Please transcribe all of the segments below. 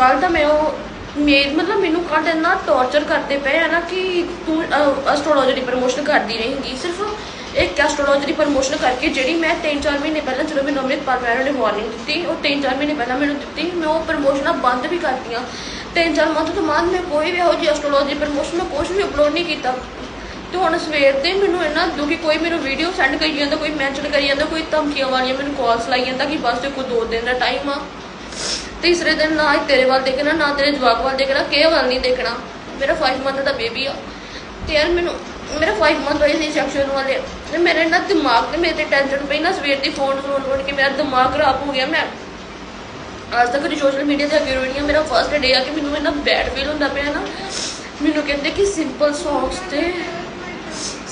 ਕੱਲ ਤਾਂ ਮੈਂ ਉਹ ਮੇ ਮਤਲਬ ਮੈਨੂੰ ਕੱਲ ਇੰਨਾ ਟੌਰਚਰ ਕਰਦੇ ਪਏ ਆ ਨਾ ਕਿ ਤੂੰ ਐਸਟ੍ਰੋਲੋਜੀ ਦੀ ਪ੍ਰਮੋਸ਼ਨ ਕਰਦੀ ਰਹੇਂਗੀ। ਸਿਰਫ ਇੱਕ ਐਸਟ੍ਰੋਲੋਜੀ ਦੀ ਪ੍ਰਮੋਸ਼ਨ ਕਰਕੇ ਜਿਹੜੀ ਮੈਂ 3-4 ਮਹੀਨੇ ਪਹਿਲਾਂ ਜਦੋਂ ਮੈਨੂੰ ਅੰਮ੍ਰਿਤਪਾਲ ਮੈਡਮ ਨੇ ਵਾਰਨਿੰਗ ਦਿੱਤੀ, ਉਹ 3-4 ਮਹੀਨੇ ਪਹਿਲਾਂ ਮੈਨੂੰ ਦਿੱਤੀ, ਮੈਂ ਉਹ ਪ੍ਰਮੋਸ਼ਨਾਂ ਬੰਦ ਵੀ ਕਰਤੀਆਂ। 3-4 ਮੰਥ ਤੋਂ ਬਾਅਦ ਮੈਂ ਕੋਈ ਵੀ ਇਹੋ ਜਿਹੀ ਐਸਟ੍ਰੋਲੋਜੀ ਪ੍ਰਮੋਸ਼ਨ ਮੈਂ ਕੁਝ ਵੀ ਅਪਲੋਡ ਨਹੀਂ ਕੀਤਾ। ਤੇ ਹੁਣ ਸਵੇਰ ਤੇ ਮੈਨੂੰ ਇੰਨਾ ਦੁਖੀ, ਕੋਈ ਮੈਨੂੰ ਵੀਡੀਓ ਸੈਂਡ ਕਰੀ ਜਾਂਦਾ, ਕੋਈ ਮੈਂਸ਼ਨ ਕਰੀ ਜਾਂਦਾ, ਕੋਈ ਧਮਕੀਆਂ ਵਾਲੀਆਂ ਮੈਨੂੰ ਕਾਲਸ ਲਾਈ ਜਾਂਦਾ ਕਿ ਬਸ ਤੇ ਕੋਈ ਦੋ ਦਿਨ ਦਾ ਟਾਈਮ ਆ। ਤੀਸਰੇ ਦਿਨ ਨਾ ਹੀ ਤੇਰੇ ਵੱਲ ਦੇਖਣਾ, ਨਾ ਤੇਰੇ ਜਵਾਕ ਵੱਲ ਦੇਖਣਾ, ਕਿਸੇ ਵੱਲ ਨਹੀਂ ਦੇਖਣਾ। ਮੇਰਾ 5 ਮੰਥ ਦਾ ਬੇਬੀ ਆ। ਤੇ ਯਾਰ ਮੈਨੂੰ, ਮੇਰਾ 5 ਮੰਥ ਹੋਏ ਸੀ ਸੈਕਸ਼ਨ ਵਾਲੇ। ਤੇ ਮੇਰੇ ਨਾਲ ਦਿਮਾਗ ਤੇ ਮੇਰੇ ਤੇ ਟੈਨਸ਼ਨ ਪਈ ਨਾ, ਸਵੇਰ ਦੀ ਫੋਨ ਫੋਨ ਫੋਨ ਕੇ ਮੇਰਾ ਦਿਮਾਗ ਖਰਾਬ ਹੋ ਗਿਆ। ਮੈਂ ਅੱਜ ਤੱਕ ਕਦੀ ਸੋਸ਼ਲ ਮੀਡੀਆ ਤੇ ਅੱਗੇ ਰੋਣੀ ਆ। ਮੇਰਾ ਫਰਸਟ ਡੇ ਆ ਕਿ ਮੈਨੂੰ ਇੰਨਾ ਬੈਡ ਫੀਲ ਹੁੰਦਾ ਪਿਆ ਨਾ। ਮੈਨੂੰ ਕਹਿੰਦੇ ਕਿ ਸਿੰਪਲ ਸੌਂਗਸ ਤੇ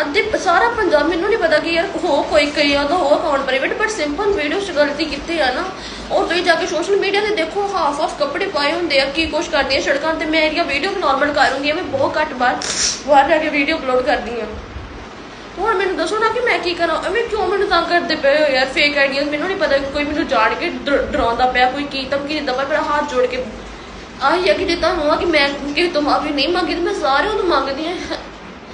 ਅੱਧੇ ਸਾਰਾ ਪੰਜਾਬ ਮੈਨੂੰ ਨਹੀਂ ਪਤਾ ਕਿ ਯਾਰ ਹੋ ਕੋਈ ਕਈ ਉਹਦਾ ਹੋ account private but simple video 'ਚ ਗਲਤੀ ਕਿੱਥੇ ਆ ਨਾ। ਉਹ ਤੁਸੀਂ ਜਾ ਕੇ ਸੋਸ਼ਲ ਮੀਡੀਆ ਤੇ ਦੇਖੋ ਹਾਫ ਆਫ ਕੱਪੜੇ ਪਾਏ ਹੁੰਦੇ ਆ, ਕੀ ਕੁਛ ਕਰਦੀ ਆ ਸੜਕਾਂ ਤੇ। ਮੈਂ ਇਹਦੀਆਂ ਵੀਡੀਓ ਨਾਰਮਲ ਕਰ ਹੁੰਦੀ ਆ, ਮੈਂ ਬਹੁਤ ਘੱਟ ਬਾਹਰ ਬਾਹਰ ਜਾ ਕੇ ਵੀਡੀਓ ਅਪਲੋਡ ਕਰਦੀ ਆ। ਹੁਣ ਮੈਨੂੰ ਦੱਸੋ ਨਾ ਕਿ ਮੈਂ ਕੀ ਕਰਾਂ? ਐਵੇਂ ਕਿਉਂ ਮੈਨੂੰ ਤੰਗ ਕਰਦੇ ਪਏ ਹੋ ਯਾਰ ਫੇਕ ਆਈਡੀਆਂ ਮੈਨੂੰ ਨਹੀਂ ਪਤਾ ਕੋਈ ਮੈਨੂੰ ਜਾਣ ਕੇ ਡਰ- ਡਰਾਉਂਦਾ ਪਿਆ, ਕੋਈ ਕੀ ਧਮਕੀ ਦਿੰਦਾ ਪਿਆ, ਮੇਰਾ ਹੱਥ ਜੋੜ ਕੇ। ਆਹੀ ਆ ਕਿ ਜੇ ਤੁਹਾਨੂੰ ਆ ਕਿ ਮੈਂ ਕਿਸੇ ਤੋਂ ਮਾਫੀ ਨਹੀਂ ਮੰਗੀ, ਤੇ ਮੈਂ ਸਾਰਿਆਂ ਤੋਂ ਮੰਗਦੀ ਆ।